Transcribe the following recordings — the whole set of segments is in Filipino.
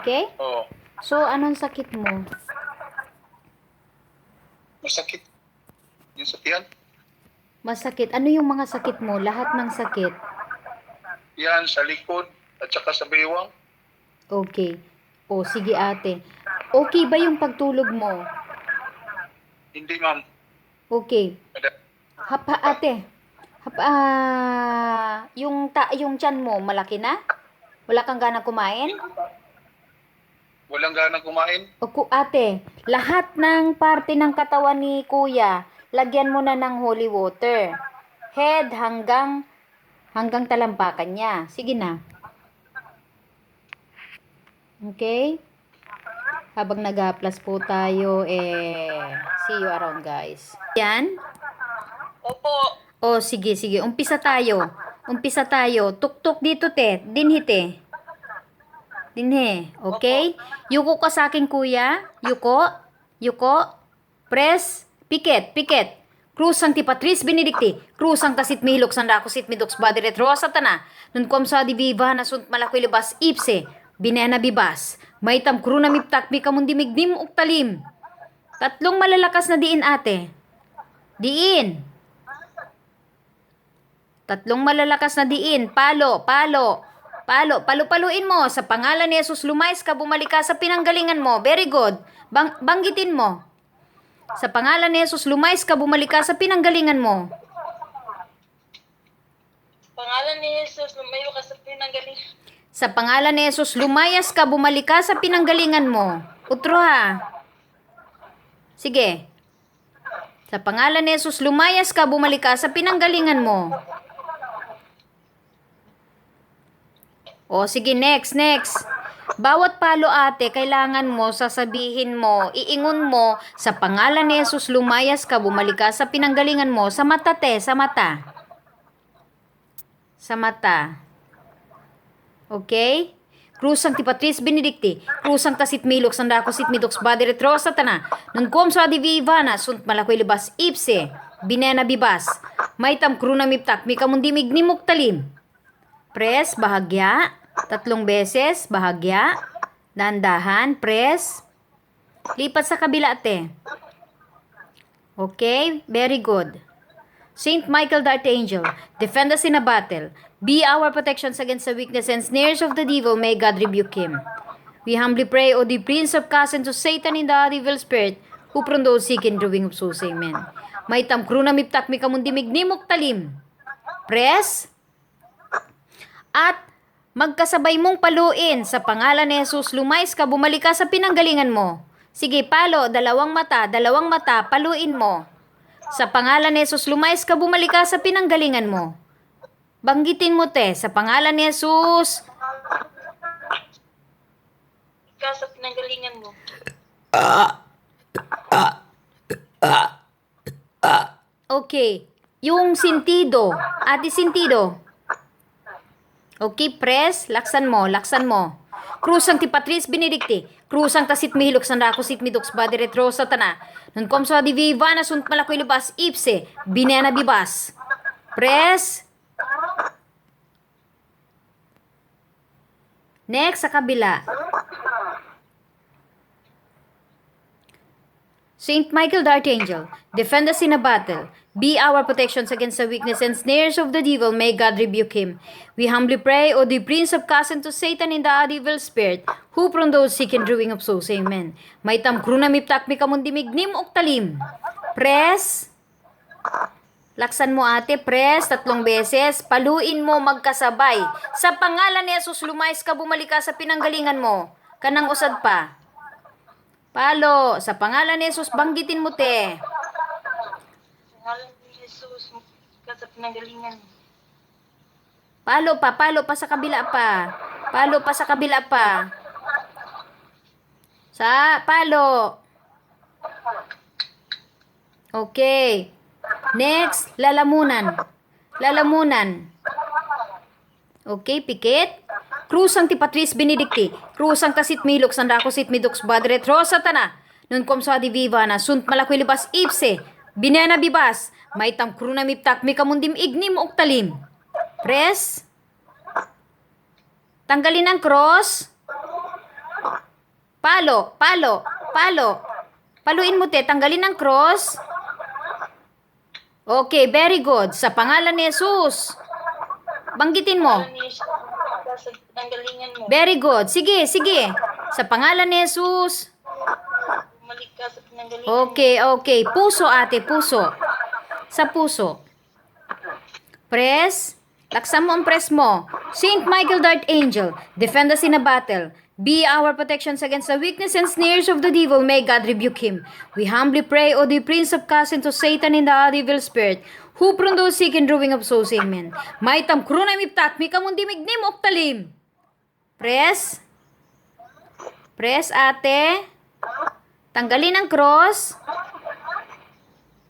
Okay? Oo. So, anong sakit mo? Masakit. Yung sa tiyan. Masakit. Ano yung mga sakit mo? Lahat ng sakit. Yan, sa likod. At saka sa baywang. Okay. O, sige ate. Okay ba yung pagtulog mo? Hindi, ma'am. Okay. Hapa ate. Hapa, ah, yung, ta, yung tiyan mo, malaki na? Wala kang gana kumain? Walang gana kumain. O ku- ate, lahat ng parte ng katawan ni kuya, lagyan mo na ng holy water. Head hanggang hanggang talampakan niya. Sige na. Okay? Habang nag-plus po tayo, eh, see you around guys. Yan? Opo. O, sige, sige. Umpisa tayo. Umpisa tayo. Tuktok dito, te. Dinhi, te. Dinhi. Okay? Yuko ka sa akin, kuya. Yuko. Yuko. Press. Piket. Piket. Cruz ang ti Patris Benedicti. Cruz ang kasit mihilok san dako sit midoks badi retrosa tana. Nun kom sa di viva na sunt malakoy libas ipse. Binena bibas. May tam kruna miptak mi kamundi migdim uktalim. Tatlong malalakas na diin ate. Diin. Tatlong malalakas na diin. Palo, palo. Palo, palu-paluin mo. Sa pangalan ni Jesus, lumayas ka, bumalik ka sa pinanggalingan mo. Very good. Bang banggitin mo. Sa pangalan ni Jesus, lumayas ka, bumalik ka sa pinanggalingan mo. Pangalan ni Jesus, lumayo ka sa pinanggaling. Sa pangalan ni Jesus, lumayas ka, bumalik ka sa pinanggalingan mo. Utro ha. Sige. Sa pangalan ni Jesus, lumayas ka, bumalik ka sa pinanggalingan mo. O sige, next, next. Bawat palo ate, kailangan mo, sasabihin mo, iingon mo, sa pangalan ni Jesus, lumayas ka, bumalik ka sa pinanggalingan mo, sa mata te, sa mata. Sa mata. Okay? Krusang ti Patris Benedicti, krusang tasit milok sang dako sit midoks badi retrosa tana, nung kom sa di vivana, sunt malakoy libas ipse, binena bibas, may tam kruna miptak, mi kamundi mignimok talim. Press, bahagya, tatlong beses, bahagya, dandahan, press, lipat sa kabila te. Okay, very good. Saint Michael the Archangel, defend us in a battle. Be our protections against the weakness and snares of the devil. May God rebuke him. We humbly pray, O the Prince of Cast to Satan in the evil spirit, who from those seek in drawing of souls. Amen. May tamkruna miptak mi kamundi talim. Press. At magkasabay mong paluin sa pangalan ni Jesus, lumayas ka, bumalik ka sa pinanggalingan mo. Sige, palo, dalawang mata, dalawang mata, paluin mo. Sa pangalan ni Jesus, lumayas ka, bumalik ka sa pinanggalingan mo. Banggitin mo, te, sa pangalan ni Jesus. Ikaw sa pinanggalingan mo. Okay. Yung sentido. Ati sentido. Okay, press. Laksan mo, laksan mo. Krusang ti Patris Benedicti. Krusang tasit mihilok san dako sit midoks badi retrosa tana. Nun kom sa di viva na sunt malakoy libas ipse. Binena bibas. Press. Next sa kabila. Saint Michael the Archangel, defend us in a battle. Be our protections against the weakness and snares of the devil. May God rebuke him. We humbly pray, O the Prince of cast to Satan in the evil spirit, who from those seek and drawing of souls. Amen. May tam kruna miptak mi kamundi mignim oktalim. Press. Laksan mo ate, press, tatlong beses. Paluin mo magkasabay. Sa pangalan ni Jesus, lumayas ka, bumalik ka sa pinanggalingan mo. Kanang usad pa. Palo, sa pangalan ni Jesus, banggitin mo te. Pangalan ni Jesus, sa pinanggalingan. Palo pa, palo pa sa kabila pa. Palo pa sa kabila pa. Sa, palo. Okay. Next, lalamunan. Lalamunan. Okay, pikit. Cruz ang ti Patris Benedicti. Cruz ang kasit milok san dako sit midoks badre trosa tana. Nun kom sa di viva na sunt malakoy libas ipse. Binena bibas. May tam kruna miptak mi kamundim ignim ok talim. Press. Tanggalin ang cross. Palo, palo, palo. Paluin mo, te. Tanggalin ang cross. Okay, very good. Sa pangalan ni Jesus. Banggitin mo. Ka sa pinanggalingan mo. Very good. Sige, sige. Sa pangalan ni Jesus. Bumalik ka sa pinanggalingan Okay, okay. Puso, ate, puso. Sa puso. Press. Laksan mo ang press mo. Saint Michael the Archangel, defend us in a battle. Be our protections against the weakness and snares of the devil. May God rebuke him. We humbly pray, O the prince of cast into Satan in the evil spirit, who prundo seek and drawing of souls. Amen. May tam kruna miptak, mi kamundi mignim oktalim. Press. Press, ate. Tanggalin ang cross.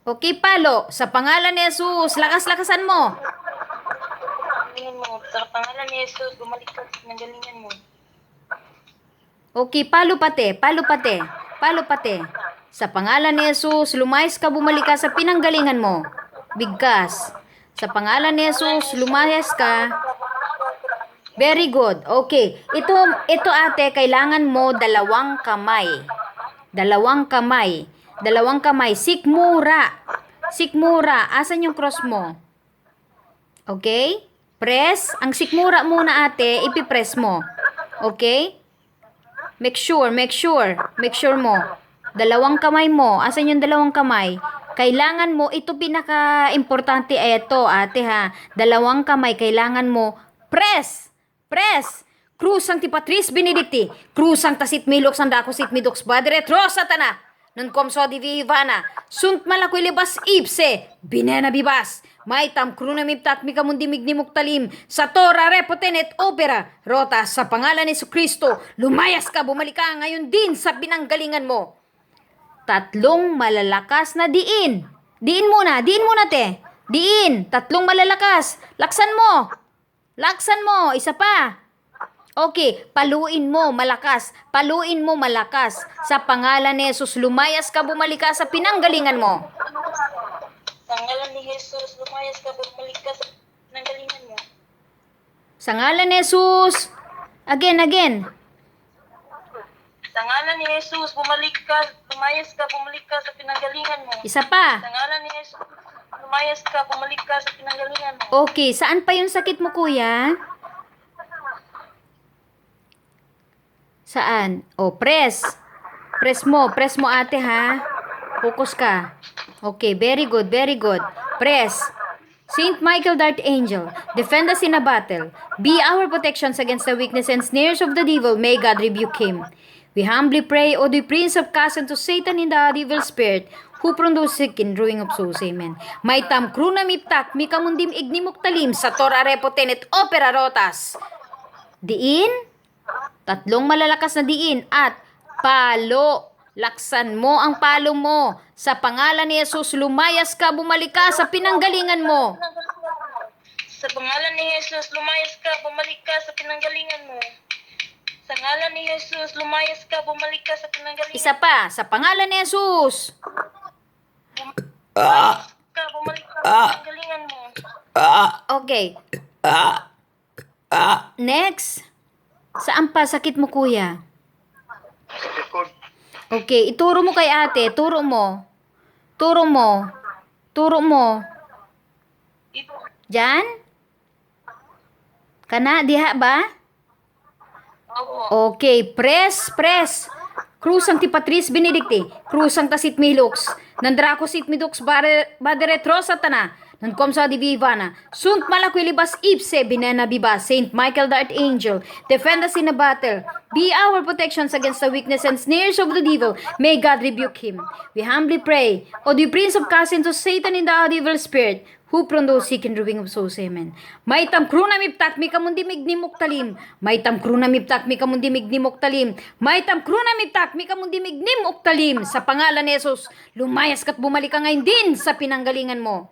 Okay, palo. Sa pangalan ni Jesus, lakas-lakasan mo. Sa pangalan ni Jesus, bumalik ka sa mo. Okay, palo pate, palo pate, palo pate. Sa pangalan ni Jesus, lumayas ka, bumalik ka sa pinanggalingan mo. Bigkas. Sa pangalan ni Jesus, lumayas ka. Very good. Okay. Ito, ito ate, kailangan mo dalawang kamay. Dalawang kamay. Dalawang kamay. Sikmura. Sikmura. Asan yung cross mo? Okay? Press. Ang sikmura muna ate, ipipress mo. Okay? Make sure, make sure, make sure mo. Dalawang kamay mo. Asan yung dalawang kamay? Kailangan mo, ito pinaka-importante ito, ate ha. Dalawang kamay, kailangan mo, press, press. Cruz ang ti Patris Benedicti, Cruz ang tasit milok sang dako sit midoks badre trosa tana. Nun komso di vivana, sunt malakoy libas ipse, binena bibas. May tam kruna miptat mi kamundi mignimuk talim, sa tora repotenet opera, rota sa pangalan ni Kristo, lumayas ka, bumalik ka ngayon din sa pinanggalingan mo. Tatlong malalakas na diin. Diin muna, diin muna te. Diin, tatlong malalakas. Laksan mo. Laksan mo, isa pa. Okay, paluin mo malakas. Paluin mo malakas. Sa pangalan ni Jesus, lumayas ka, bumalik ka sa pinanggalingan mo. Sa ngalan ni Jesus, lumayas ka, bumalik ka sa pinanggalingan mo. Sa ngalan ni Jesus. Again, again. Sa ngalan ni Jesus, bumalik ka, lumayas ka, bumalik ka sa pinanggalingan mo. Isa pa. Sa ngalan ni Jesus, lumayas ka, bumalik ka sa pinanggalingan mo. Okay, saan pa yung sakit mo, kuya? Saan? O, press. Press mo. Press mo, ate, ha? Focus ka. Okay, very good, very good. Press. Saint Michael the Archangel, defend us in a battle. Be our protections against the weakness and snares of the devil. May God rebuke him. We humbly pray, O the Prince of cast into Satan in the evil spirit, who produces in drawing of souls. Amen. May tam kruna miptak, mi kamundim ignimuk talim, sa tora repotenet opera rotas. Diin, tatlong malalakas na diin, at palo. Laksan mo ang palo mo. Sa pangalan ni Jesus, lumayas ka, bumalik ka sa pinanggalingan mo. Sa pangalan ni Jesus, lumayas ka, bumalik ka sa pinanggalingan mo. Sa ngalan ni Jesus, lumayas ka, bumalik ka sa pinanggalingan Isa pa, sa pangalan ni Jesus. ka, bumalik ka sa pinanggalingan mo. Okay. Next. Saan pa sakit mo, kuya? Sa likod. Okay, ituro mo kay ate. Turo mo. Turo mo. Turo mo. Diyan? Kana, diha ba? Okay, press, press. Cruz ang ti Patris Benedicti, Cruz ang tasit Milux, nandrako sit midux bare badere trosa tana, nan komsa di vivana, sunt malakoy libas ipse binena biba, Saint Michael the Archangel, defend us in a battle, be our protections against the weakness and snares of the devil, may God rebuke him. We humbly pray, O the prince of cast into Satan in the evil spirit, who prondo seek and ruing of souls, amen. May tam kruna miptak mi kamundi mignimok talim. May tam kruna miptak mi kamundi mignimok talim. May tam kruna miptak mi kamundi mignimok talim. Sa pangalan ni Jesus, lumayas ka't bumalik ka ngayon din sa pinanggalingan mo.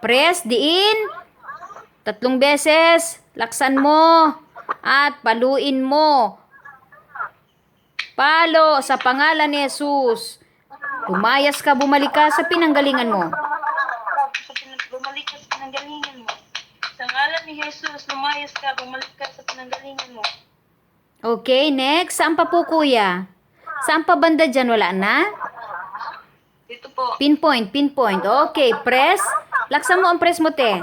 Press diin. Tatlong beses. Laksan mo. At paluin mo. Palo sa pangalan ni Jesus. Lumayas ka, bumalik ka sa pinanggalingan mo. Bumalik ka sa pinanggalingan mo. Sa ngalan ni Jesus, lumayas ka, bumalik ka sa pinanggalingan mo. Okay, next. Saan pa po, kuya? Saan pa banda dyan? Wala na? Dito po. Pinpoint, pinpoint. Okay, press. Laksan mo ang press mo, te.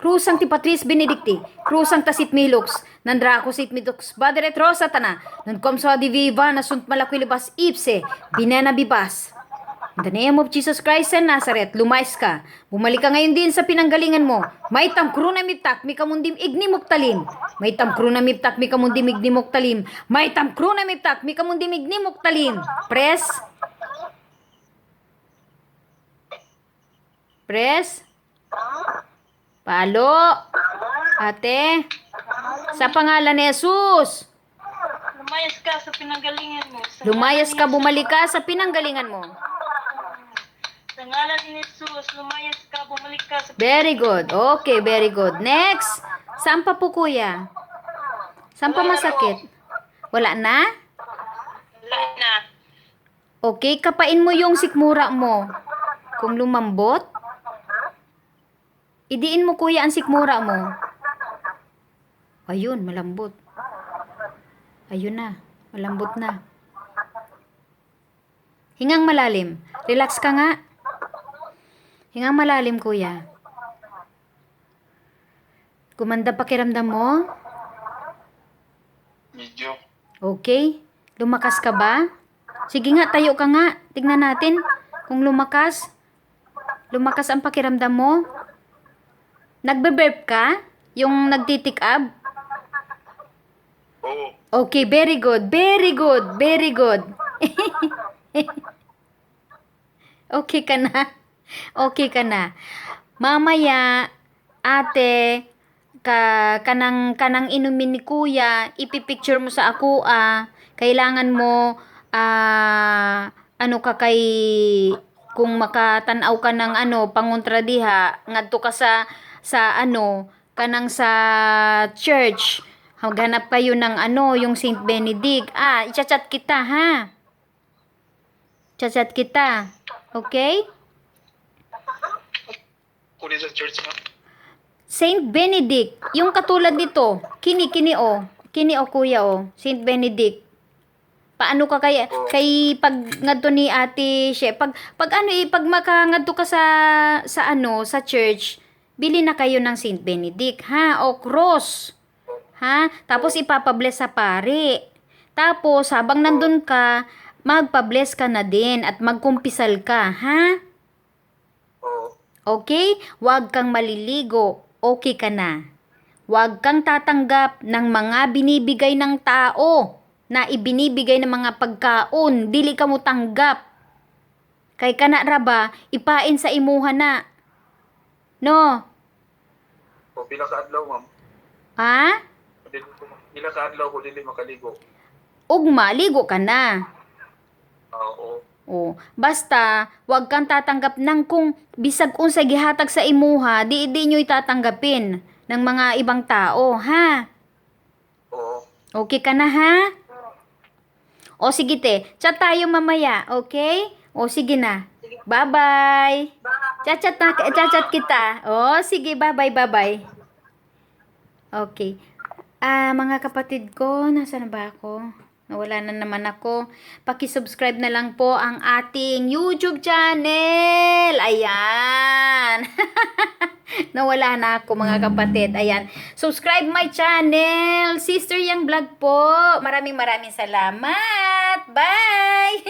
Krusang ti Patris Benedicti, krusang tasit milux, nandrako sit midux, baderet rosa tana, nun komso di viva na sunt malakwilibas ipse, binena bibas. In the name of Jesus Christ and Nazareth, lumayas ka. Bumalik ka ngayon din sa pinanggalingan mo. May tamkro na miptak, mi kamundim igni muktalim. May tamkro na miptak, mi kamundim igni muktalim. May tamkro na miptak, mi kamundim igni muktalim. Press. Press. Palo. Ate. Sa pangalan ni Jesus. Lumayas ka sa pinanggalingan mo. Sa Lumayas ka, bumalik ka sa pinanggalingan mo. Sa ngalan ni Jesus, lumayas ka, bumalik ka sa Very good. Okay, very good. Next. Saan pa po, kuya? Saan pa masakit? Wala na? Wala na. Okay, kapain mo yung sikmura mo. Kung lumambot, idiin mo kuya ang sikmura mo. Ayun, malambot. Ayun na, malambot na. Hingang malalim. Relax ka nga. Hingang malalim, kuya. Gumanda pakiramdam mo? Medyo. Okay. Lumakas ka ba? Sige nga, tayo ka nga. Tignan natin kung lumakas. Lumakas ang pakiramdam mo. Nagbe-burp ka? Yung nagtitik up? Oo. Okay, very good. Very good. Very good. okay ka na? Okay ka na. Mamaya, ate, ka kanang kanang inumin ni kuya, ipipicture mo sa ako ah. Kailangan mo ah ano ka kay kung makatanaw ka ng ano pangontra diha ngadto ka sa sa ano kanang sa church Maghanap kayo ng ano, yung Saint Benedict. Ah, i-chat kita, ha? Chat kita. Okay? Kunin sa church mo. Saint Benedict. Yung katulad nito. Kini, kini, oh. Kini, oh, kuya, oh. Saint Benedict. Paano ka kaya, kay pag ngadto ni ate siya, pag, pag ano eh, pag makangadto ka sa, sa ano, sa church, bili na kayo ng Saint Benedict, ha? O cross. Ha? Tapos ipapabless sa pare. Tapos, habang nandun ka, magpabless ka na din at magkumpisal ka, ha? Okay? Huwag kang maliligo. Okay ka na. Huwag kang tatanggap ng mga binibigay ng tao na ibinibigay ng mga pagkaon. Dili ka mo tanggap. Kay kana raba, ipain sa imuha na. No? O pila ka adlaw, ma'am. Ha? Dili ko pila ka adlaw ko dili makaligo. Ugma, ligo ka na. Ah, Oo. Oh, basta wag kang tatanggap ng kung bisag unsa gihatag sa imuha, di di nyo itatanggapin ng mga ibang tao, ha? Oo. Okay ka na, ha? O sige te, chat tayo mamaya, okay? O sige na. Bye-bye. Chat-chat na, chat-chat kita. O sige, bye-bye, bye-bye. Okay. Ah, mga kapatid ko, nasa na ba ako? Nawala na naman ako. Paki-subscribe na lang po ang ating YouTube channel. Ayan. Nawala na ako mga kapatid. Ayan. Subscribe my channel. Sister Yang Vlog po. Maraming maraming salamat. Bye!